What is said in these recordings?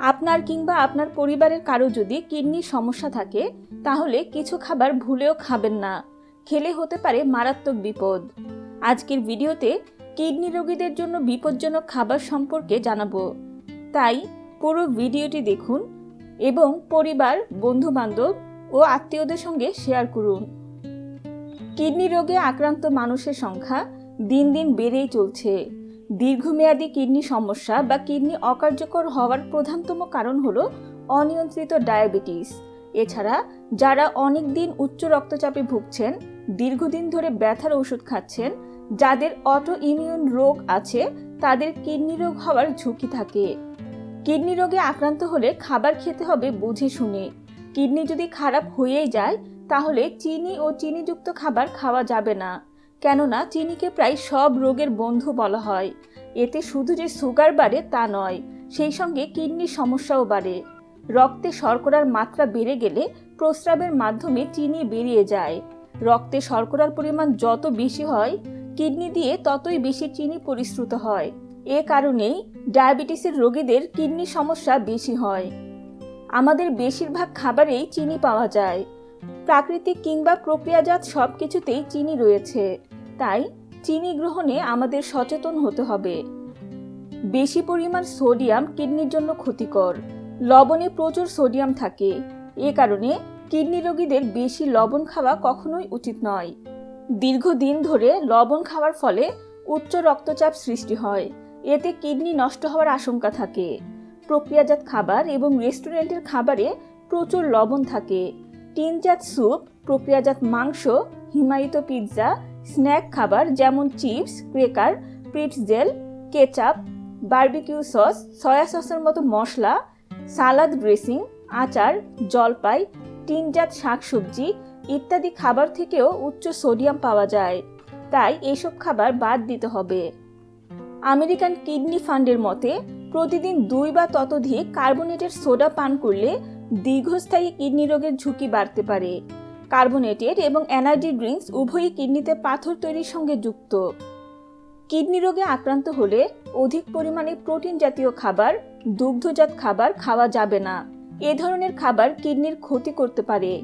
আপনার কিংবা আপনার পরিবারের কারও যদি কিডনির সমস্যা থাকে, তাহলে কিছু খাবার ভুলেও খাবেন না। খেলে হতে পারে মারাত্মক বিপদ। আজকের ভিডিওতে কিডনি রোগীদের জন্য বিপজ্জনক খাবার সম্পর্কে জানাব। তাই পুরো ভিডিওটি দেখুন এবং পরিবার, বন্ধুবান্ধব ও আত্মীয়দের সঙ্গে শেয়ার করুন। কিডনি রোগে আক্রান্ত মানুষের সংখ্যা দিন দিন বেড়েই চলছে। দীর্ঘমেয়াদী কিডনি সমস্যা বা কিডনি অকার্যকর হওয়ার প্রধানতম কারণ হলো অনিয়ন্ত্রিত ডায়াবেটিস। এছাড়া যারা অনেক দিন উচ্চ রক্তচাপে ভুগছেন, দীর্ঘদিন ধরে ব্যথার ওষুধ খাচ্ছেন, যাদের অটো ইমিউন রোগ আছে, তাদের কিডনি রোগ হওয়ার ঝুঁকি থাকে। কিডনি রোগে আক্রান্ত হলে খাবার খেতে হবে বুঝে শুনে। কিডনি যদি খারাপ হয়েই যায়, তাহলে চিনি ও চিনিযুক্ত খাবার খাওয়া যাবে না। কেননা চিনিকে প্রায় সব রোগের বন্ধু বলা হয়। এতে শুধু যে সুগার বাড়ে তা নয়, সেই সঙ্গে কিডনির সমস্যাও বাড়ে। রক্তে শর্করার মাত্রা বেড়ে গেলে প্রস্রাবের মাধ্যমে চিনি বেরিয়ে যায়। রক্তে শর্করার পরিমাণ যত বেশি হয়, কিডনি দিয়ে ততই বেশি চিনি পরিশ্রুত হয়। এ কারণেই ডায়াবেটিসের রোগীদের কিডনি সমস্যা বেশি হয়। আমাদের বেশিরভাগ খাবারেই চিনি পাওয়া যায়। প্রাকৃতিক কিংবা প্রক্রিয়াজাত সব কিছুতেই চিনি রয়েছে। তাই চিনি গ্রহণে আমাদের সচেতন হতে হবে। বেশি পরিমাণ সোডিয়াম কিডনির জন্য ক্ষতিকর। লবণে প্রচুর সোডিয়াম থাকে। এ কারণে কিডনি রোগীদের বেশি লবণ খাওয়া কখনোই উচিত নয়। দীর্ঘদিন ধরে লবণ খাওয়ার ফলে উচ্চ রক্তচাপ সৃষ্টি হয়। এতে কিডনি নষ্ট হওয়ার আশঙ্কা থাকে। প্রক্রিয়াজাত খাবার এবং রেস্টুরেন্টের খাবারে প্রচুর লবণ থাকে। টিনজাত স্যুপ, প্রক্রিয়াজাত মাংস, হিমায়িত পিৎজা স্ন্যাক খাবার যেমন chips cracker pretzel ketchup, barbecue sauce, soy সসের মতো মশলা, সালাদ ড্রেসিং, আচার, জলপাই টিনজাত শাকসবজি ইত্যাদি খাবার থেকেও উচ্চ সোডিয়াম পাওয়া যায়। তাই এসব খাবার বাদ দিতে হবে। আমেরিকান কিডনি ফান্ডের মতে, প্রতিদিন দুই বা ততোধিক কার্বোনেটেড সোডা পান করলে দীর্ঘস্থায়ী কিডনি রোগের ঝুঁকি বাড়তে পারে। কার্বোনেটেড এবং এনার্জি ড্রিঙ্কস উভয়ই কিডনিতে পাথর তৈরির সঙ্গে যুক্ত। কিডনি রোগে আক্রান্ত হলে অধিক পরিমাণে প্রোটিন জাতীয় খাবার, দুগ্ধজাত খাবার খাওয়া যাবে না। এ ধরনের খাবার কিডনির ক্ষতি করতে পারে।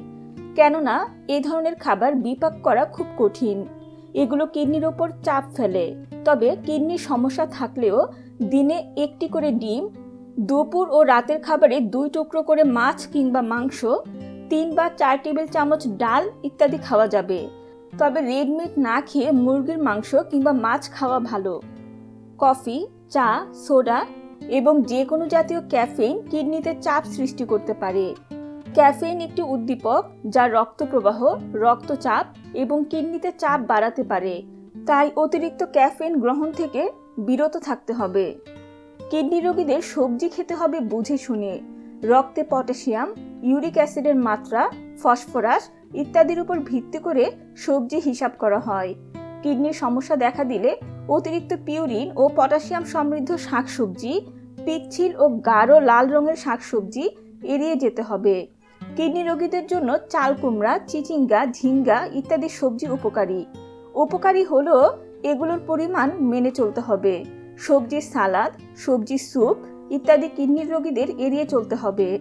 কেননা, এ ধরনের খাবার বিপাক করা খুব কঠিন। এগুলো কিডনির ওপর চাপ ফেলে। তবে কিডনির সমস্যা থাকলেও দিনে একটি করে ডিম, দুপুর ও রাতের খাবারে দুই টুকরো করে মাছ কিংবা মাংস তিন বা চার টেবিল চামচ ডাল ইত্যাদি খাওয়া যাবে। তবে রেড মিট না খেয়ে মুরগির মাংস কিংবা মাছ খাওয়া ভালো। কফি, চা, সোডা এবং যে কোনো জাতীয় ক্যাফেইন কিডনিতে চাপ সৃষ্টি করতে পারে। ক্যাফেইন একটি উদ্দীপক যা রক্ত প্রবাহ রক্তচাপ এবং কিডনিতে চাপ বাড়াতে পারে। তাই অতিরিক্ত ক্যাফেইন গ্রহণ থেকে বিরত থাকতে হবে। কিডনি রোগীদের সবজি খেতে হবে বুঝে শুনে। রক্তে পটাশিয়াম, ইউরিক অ্যাসিডের মাত্রা, ফসফরাস ইত্যাদির উপর ভিত্তি করে সবজি হিসাব করা হয়। কিডনির সমস্যা দেখা দিলে অতিরিক্ত পিউরিন ও পটাশিয়াম সমৃদ্ধ শাকসবজি, পিচ্ছিল ও গাঢ় লাল রঙের শাকসবজি এড়িয়ে যেতে হবে। কিডনি রোগীদের জন্য চাল কুমড়া, চিচিঙ্গা, ঝিঙ্গা ইত্যাদি সবজি উপকারী। উপকারী হলেও এগুলোর পরিমাণ মেনে চলতে হবে। সবজির সালাদ সবজি স্যুপ ইত্যাদি কিডনির রোগীদের এড়িয়ে চলতে হবে।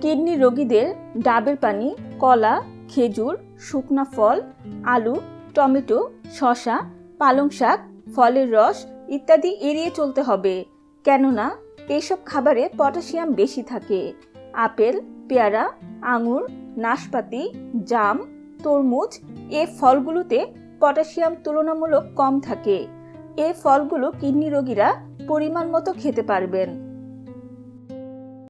কিডনি রোগীদের ডাবের পানি, কলা, খেজুর, শুকনা ফল, আলু, টমেটো, শসা, পালং শাক, ফলের রস ইত্যাদি এড়িয়ে চলতে হবে। কেননা এইসব খাবারে পটাশিয়াম বেশি থাকে। আপেল, পেয়ারা, আঙুর, নাশপাতি, জাম, তরমুজ এ ফলগুলোতে পটাশিয়াম তুলনামূলক কম থাকে। এ ফলগুলো কিডনি রোগীরা পরিমাণ মতো খেতে পারবেন।